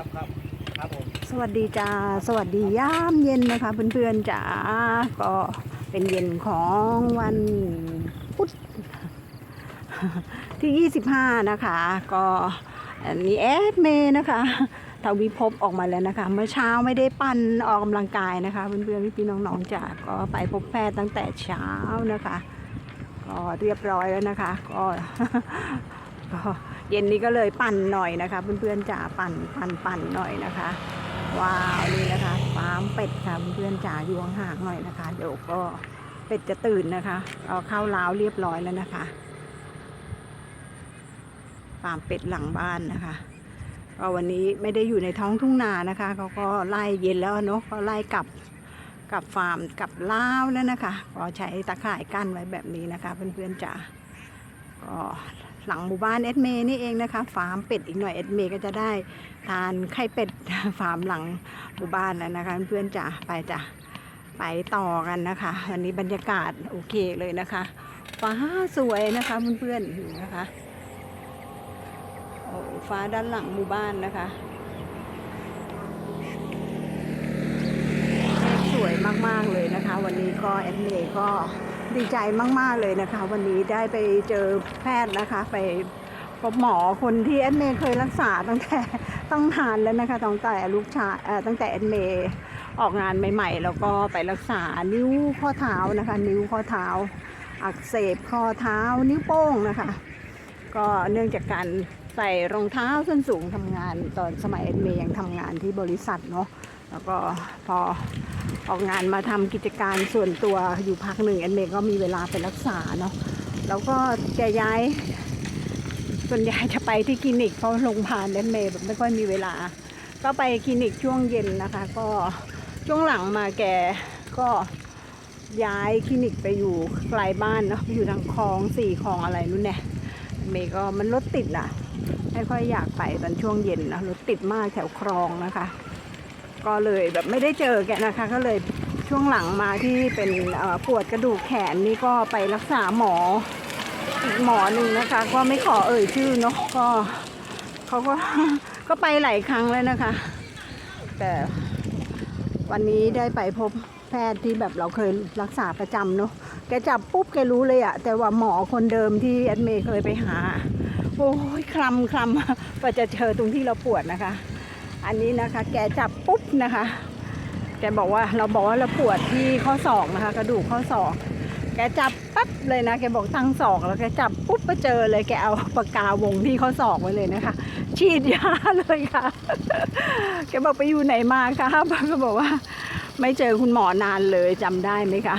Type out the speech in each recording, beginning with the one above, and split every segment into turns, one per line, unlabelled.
ครับครับครับผม
สวัสดีจ้าสวัสดียามเย็นนะคะ เพื่อนๆจ๋าก็เป็นเย็นของวันพุธที่ 25 นะคะ ก็อันนี้แอดเมนะคะทวีภพออกมาแล้วนะคะ เมื่อเช้าไม่ได้ปั่นออกกำลังกายนะคะเพื่อนๆพี่ๆน้องๆจ๋าก็ไปพบแพทย์ตั้งแต่เช้านะคะ ก็เรียบร้อยแล้วนะคะ ก็ก็ เย็นนี้ก็เลยปั่นหน่อยนะคะ เพื่อนๆจ๋าปั่นปั่นปั่นหน่อยนะคะ ว้าวนี่นะคะฟาร์มเป็ดค่ะเพื่อนๆจ๋าอยู่ห่างหน่อยนะคะ เดี๋ยวก็เป็ดจะตื่นนะคะเอาเข้าล้าวเรียบร้อยแล้วนะคะฟาร์มเป็ดหลังบ้านนะคะก็วันนี้ไม่ได้อยู่ในท้องทุ่งนานะคะเขาก็ไล่เย็นแล้วเนาะก็ไล่กลับกลับฟาร์มกลับล้าวแล้วนะคะ ก็ใช้ตะข่ายกั้นไว้แบบนี้นะคะ เพื่อนๆจ๋าก็ หลังหมู่บ้านเอ็ดเมนี่เองนะคะฟาร์มเป็ดอีกหน่อยเอ็ดเมก็จะได้ทานไข่เป็ดฟาร์มหลังหมู่บ้านแล้วนะคะเพื่อนๆจ๋าไปจ้ะไปต่อกันนะคะวันนี้บรรยากาศโอเคเลยนะคะฟ้าสวยนะคะเพื่อนๆอยู่นะคะโอ้ฟ้าด้านหลังหมู่บ้านนะคะสวยมากๆเลยนะคะ วันนี้ก็แอดเมย์ก็ ดีใจมาก ๆ เลยนะคะ วันนี้ได้ไปเจอแพทย์นะคะ ไปพบหมอคนที่แอดเมย์เคยรักษาตั้งแต่ต้องนานแล้วนะคะตั้งแต่ลูกชายตั้งแต่แอดเมย์ออกงานใหม่ ๆ แล้วก็ไปรักษานิ้วข้อเท้านะคะ นิ้วข้อเท้า อักเสบข้อเท้านิ้วโป้งนะคะ ก็เนื่องจากการใส่รองเท้าส้นสูงทำงานตอนสมัยแอดเมย์ยังทำงานที่บริษัทเนาะแล้วก็พอ ออกงานมาทำกิจการส่วนตัวอยู่พักหนึ่งแอดเมก็มีเวลาไปรักษาเนาะแล้วก็แกย้าย ส่วนใหญ่จะไปที่คลินิกเพราะโรงพยาบาลเดนเมแบบไม่ค่อยมีเวลา ก็ไปคลินิกช่วงเย็นนะคะ ก็ช่วงหลังมาแกก็ย้ายคลินิกไปอยู่ไกลบ้านเนาะไปอยู่ทางคลองสี่คลองอะไรนู่นเนี่ยเมก็มันรถติดอะไม่ค่อยอยากไปตอนช่วงเย็นนะรถติดมากแถวคลองนะคะ ก็เลยแบบไม่ได้เจอแกนะคะ ก็เลยช่วงหลังมาที่เป็นปวดกระดูกแขนนี่ก็ไปรักษาหมออีกหมอหนึ่งนะคะ ก็ไม่ขอเอ่ยชื่อเนาะก็เขาก็ก็ไปหลายครั้งแล้วนะคะ แต่วันนี้ได้ไปพบแพทย์ที่แบบเราเคยรักษาประจำเนาะแกจับปุ๊บแกรู้เลยอะแต่ว่าหมอคนเดิมที่แอดเมย์เคยไปหา โอ้ยคลำคลำกว่าจะเจอตรงที่เราปวดนะคะ อันนี้นะคะ แกจับปุ๊บนะคะ แกบอกว่าเราบอกว่าเราปวดที่ข้อศอกนะคะ กระดูกข้อศอก แกจับปั๊บเลยนะ แกบอกตั้งศอกแล้วแกจับปุ๊บไปเจอเลย แกเอาปากกาวงที่เขาศอกไว้เลยนะคะ ฉีดยาเลยค่ะ แกบอกไปอยู่ไหนมาคะก็บอกว่า ไม่เจอคุณหมอนานเลยจำได้ไหมคะ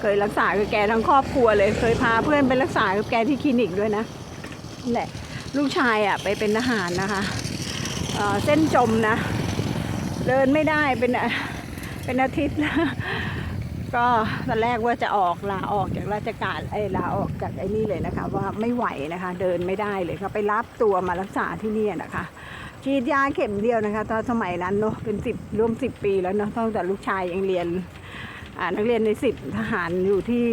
เคยรักษากับแกทั้งครอบครัวเลย เคยพาเพื่อนไปรักษากับแกที่คลินิกด้วยนะนั่แหละลูกชายอะไปเป็นทหารนะคะ เส้นจมนะ เดินไม่ได้เป็นเป็นอาทิตย์นะก็ตอนแรกว่าจะออกลาออกจากราชการไอ้ลาออกจากไอ้นี่เลยนะคะ ว่าไม่ไหวนะคะ เดินไม่ได้เลยค่ะไปรับตัวมารักษาที่นี่นะคะฉีดยาเข็มเดียวนะคะ ตอนสมัยนั้นเนาะเป็นสิบร่วมสิบปีแล้วเนาะตั้งแต่ลูกชายยังเรียนอ่านักเรียนในสิบทหารอยู่ที่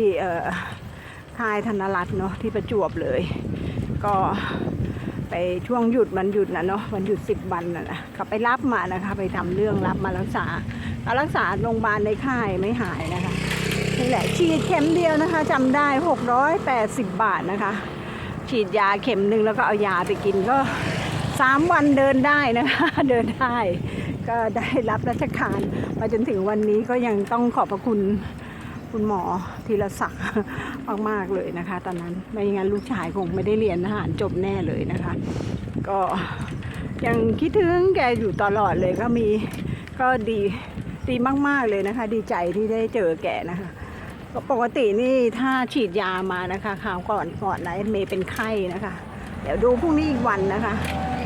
ค่ายธนรัตน์เนาะที่ประจวบเลย ก็ ไปช่วงหยุดมันหยุดนะเนาะวันหยุดสิบวันนะนะเขาไปรับมานะคะ ไปทำเรื่องรับมารักษาก็รักษาโรงพยาบาลในค่ายไม่หายนะคะนี่แหละฉีดเข็มเดียวนะคะจำได้680บบาทนะคะ ฉีดยาเข็มหนึ่งแล้วก็เอายาไปกินก็3วันเดินได้นะคะ เดินได้ก็ได้รับราชการมาจนถึงวันนี้ก็ยังต้องขอบพระคุณ คุณหมอธีรศักดิ์มากๆเลยนะคะ ตอนนั้นไม่งั้นลูกชายคงไม่ได้เรียนทหารจบแน่เลยนะคะ ก็ยังคิดถึงแกอยู่ตลอดเลยก็มีก็ดีดีมาก ๆ เลยนะคะ ดีใจที่ได้เจอแกนะคะก็ปกตินี่ถ้าฉีดยามานะคะคราวก่อนก่อนนะเมย์เป็นไข้นะคะ เดี๋ยวดูพรุ่งนี้อีกวันนะคะ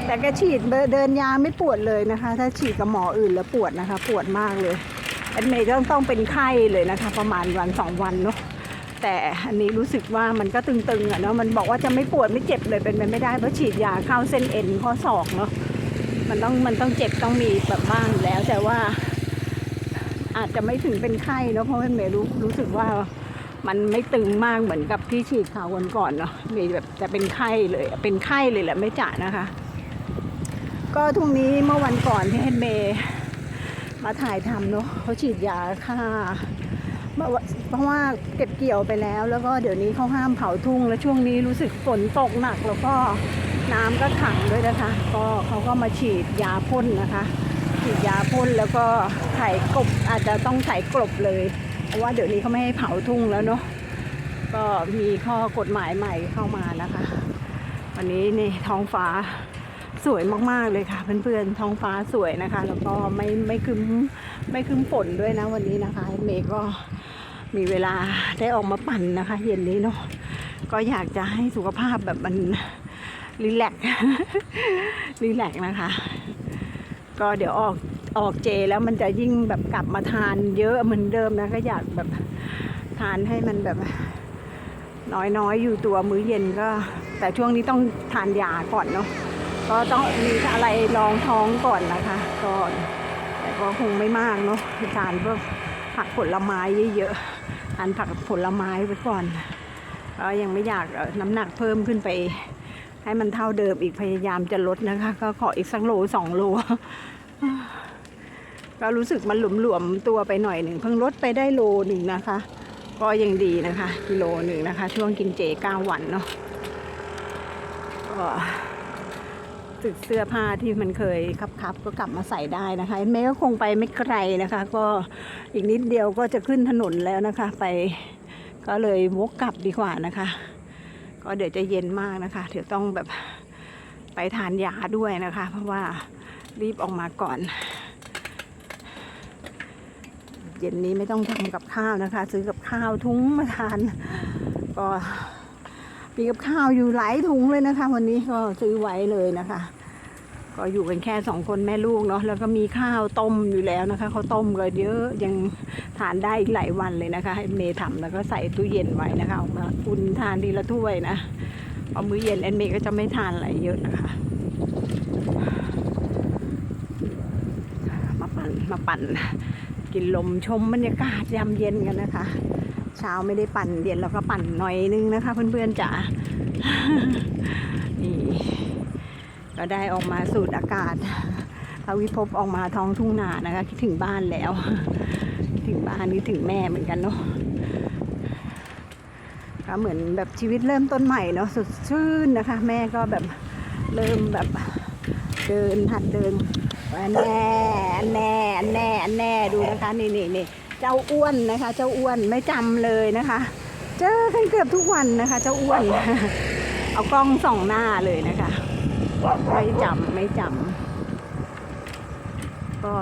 แต่แกฉีดเดินยาไม่ปวดเลยนะคะ ถ้าฉีดกับหมออื่นแล้วปวดนะคะ ปวดมากเลย แอดเมย์ต้องต้องเป็นไข้เลยนะคะ ประมาณวันสองวันเนาะแต่อันนี้รู้สึกว่ามันก็ตึงๆอะเนาะมันบอกว่าจะไม่ปวดไม่เจ็บเลยเป็นไปไม่ได้เพราะฉีดยาเข้าเส้นเอ็นข้อศอกเนาะมันต้องมันต้องเจ็บต้องมีแบบบ้างแล้วแต่ว่า อาจจะไม่ถึงเป็นไข้เนาะเพราะว่าเมย์รู้รู้สึกว่ามันไม่ตึงมากเหมือนกับที่ฉีดข่าววันก่อนเนาะมีแบบจะเป็นไข้เลยเป็นไข้เลยแหละไม่จ่านะคะ ก็ทุกนี้เมื่อวันก่อนที่เฮดเมย์ มาถ่ายทำเนาะเขาฉีดยาฆ่าเพราะว่าเก็บเกี่ยวไปแล้ว แล้วก็เดี๋ยวนี้เขาห้ามเผาทุ่ง แล้วช่วงนี้รู้สึกฝนตกหนักแล้วก็น้ำก็ขังด้วยนะคะ ก็เขาก็มาฉีดยาพ่นนะคะ ฉีดยาพ่นแล้วก็ไถกบอาจจะต้องไถกลบเลย เพราะว่าเดี๋ยวนี้เขาไม่ให้เผาทุ่งแล้วเนาะก็มีข้อกฎหมายใหม่เข้ามานะคะ วันนี้นี่ท้องฟ้า สวยมากๆเลยค่ะ เพื่อนๆท้องฟ้าสวยนะคะ แล้วก็ไม่ไม่คึมไม่คึมฝนด้วยนะวันนี้นะคะ เมย์ก็มีเวลาได้ออกมาปั่นนะคะ เย็นนี้เนาะก็อยากจะให้สุขภาพแบบมันรีแลกซ์รีแลกซ์นะคะ ก็เดี๋ยวออกออกเจแล้วมันจะยิ่งแบบกลับมาทานเยอะเหมือนเดิมนะก็อยากแบบทานให้มันแบบน้อยๆ อยู่ตัวมื้อเย็นก็ แต่ช่วงนี้ต้องทานยาก่อนเนาะ ก็ต้องมีอะไรรองท้องก่อนนะคะก่อนแต่ก็คงไม่มากเนาะทานพวกผักผลไม้เยอะๆทานผักผลไม้ไปก่อนก็ยังไม่อยากน้ำหนักเพิ่มขึ้นไป ให้มันเท่าเดิมอีกพยายามจะลดนะคะ ก็ขออีกสักโลสองโลก็รู้สึกมันหลวมๆตัวไปหน่อยหนึ่งเพิ่งลดไปได้โลหนึ่งนะคะ ก็ยังดีนะคะกิโลหนึ่งนะคะ ช่วงกินเจเก้าวันเนาะก็ สึกเสื้อผ้าที่มันเคยคับๆก็กลับมาใส่ได้นะคะแม้ก็คงไปไม่ไกลนะคะ ก็อีกนิดเดียวก็จะขึ้นถนนแล้วนะคะ ไปก็เลยวกกลับดีกว่านะคะ ก็เดี๋ยวจะเย็นมากนะคะ เดี๋ยวต้องแบบไปทานยาด้วยนะคะ เพราะว่ารีบออกมาก่อน เย็นนี้ไม่ต้องทำกับข้าวนะคะ ซื้อกับข้าวทุ้งมาทานก็ มีกับข้าวอยู่หลายถุงเลยนะคะ วันนี้ก็ซื้อไว้เลยนะคะ ก็อยู่กันแค่สองคนแม่ลูกเนาะแล้วก็มีข้าวต้มอยู่แล้วนะคะเขาต้มก็เยอะยังทานได้อีกหลายวันเลยนะคะ ให้เมย์ทำแล้วก็ใส่ตู้เย็นไว้นะคะเอามาอุ่นทานทีละถ้วยนะพอมื้อเย็นแอนเมย์ก็จะไม่ทานอะไรเยอะนะคะมาปั่นมาปั่นกินลมชมบรรยากาศยามเย็นกันนะคะ ช้าไม่ได้ปั่นเย็นเราก็ปั่นหน่อยนึงนะคะ เพื่อนๆจ๋านี่ก็ได้ออกมาสูดอากาศพระวิภพออกมาท้องทุ่งนานะคะ คิดถึงบ้านแล้ว ถึงบ้านคิดถึงแม่เหมือนกันเนาะก็เหมือนแบบชีวิตเริ่มต้นใหม่เนาะสดชื่นนะคะ แม่ก็แบบเริ่มแบบเดินหัดเดินแน่แน่แน่แน่ดูนะคะนี่นี่นี่ เจ้าอ้วนนะคะ เจ้าอ้วนไม่จำเลยนะคะ เจอกันเกือบทุกวันนะคะ เจ้าอ้วน เอากล้องส่องหน้าเลยนะคะ ไม่จำไม่จำก็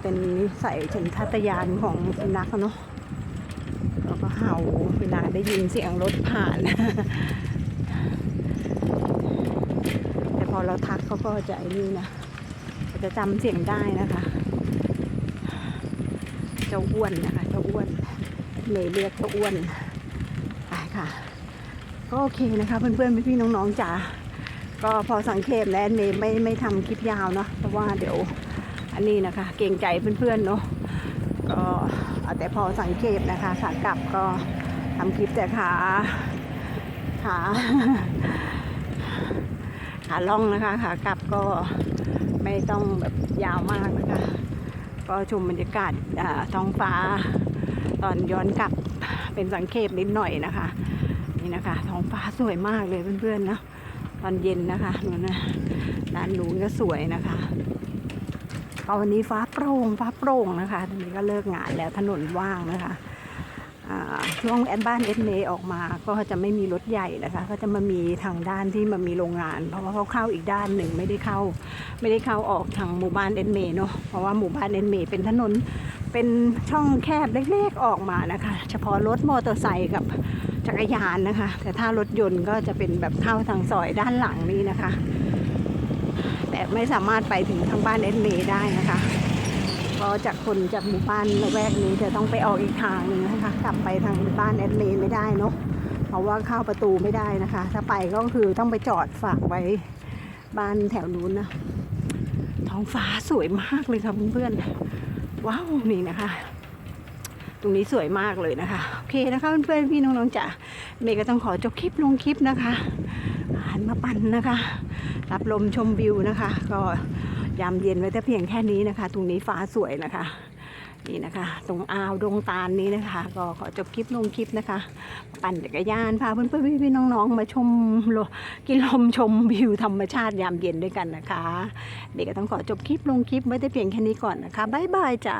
เป็นนิสัยฉันทัตยานของสุนัขเนาะแล้วก็เห่าเวลาได้ยินเสียงรถผ่าน แต่พอเราทักเขาก็จะไอ้นี่นะจะจำเสียงได้นะคะ จ้าอ้วนนะคะ เจ้าอ้วนเมย์เรียกเจ้าอ้วนไปค่ะ ก็โอเคนะคะเพื่อนๆพี่ๆน้องๆจ๋าก็พอสังเกตแล้วเมย์ไม่ไม่ทำคลิปยาวเนาะเพราะว่าเดี๋ยวอันนี้นะคะ เกรงใจเพื่อนๆเนาะก็เอาแต่พอสังเกตนะคะขากลับก็ทำคลิปแต่ขาขาขาล่องนะคะขากลับก็ไม่ต้องแบบยาวมากนะคะ ก็ชมบรรยากาศท้องฟ้า ตอนย้อนกลับเป็นสังเขปนิดหน่อยนะคะ นี่นะคะ ท้องฟ้าสวยมากเลยเพื่อนๆนะตอนเย็นนะคะนู่นนะด้านนู้นก็สวยนะคะก็วันนี้ฟ้าโปร่งฟ้าโปร่งนะคะทีนี้ก็เลิกงานแล้วถนนว่างนะคะ ช่วงแอดบ้านเอสเมออกมาก็จะไม่มีรถใหญ่นะคะ ก็จะมามีทางด้านที่มามีโรงงาน เพราะว่าเขาเข้าอีกด้านหนึ่งไม่ได้เข้า ไม่ได้เข้าออกทางหมู่บ้านเอสเมเนาะเพราะว่าหมู่บ้านเอสเมเป็นถนนเป็นช่องแคบเล็กๆออกมานะคะ เฉพาะรถมอเตอร์ไซค์กับจักรยานนะคะ แต่ถ้ารถยนต์ก็จะเป็นแบบเข้าทางซอยด้านหลังนี้นะคะ แต่ไม่สามารถไปถึงทางบ้านเอสเมได้นะคะ ก็จากคนจากหมู่บ้านละแวกนี้จะต้องไปออกอีกทางหนึ่งนะคะ กลับไปทางบ้านแอดเมนไม่ได้เนาะเพราะว่าเข้าประตูไม่ได้นะคะ ถ้าไปก็คือต้องไปจอดฝากไว้บ้านแถวนู้นนะท้องฟ้าสวยมากเลยค่ะเพื่อนๆว้าวนี่นะคะตรงนี้สวยมากเลยนะคะ โอเคนะคะเพื่อนๆพี่น้องๆจ๋าเมย์ก็ต้องขอจบคลิปลงคลิปนะคะหันมาปั่นนะคะ รับลมชมวิวนะคะ ก็ ยามเย็นไว้แต่เพียงแค่นี้นะคะ ตรงนี้ฟ้าสวยนะคะนี่นะคะ ตรงอ่าวดงตาลนี้นะคะ ก็ขอจบคลิปลงคลิปนะคะ ปั่นจักรยานพาเพื่อนๆพี่ๆน้องๆ มาชมโลกินลมชมวิวธรรมชาติยามเย็นด้วยกันนะคะ เด็กก็ต้องขอจบคลิปลงคลิปไว้แต่เพียงแค่นี้ก่อนนะคะบ๊ายบายจ้า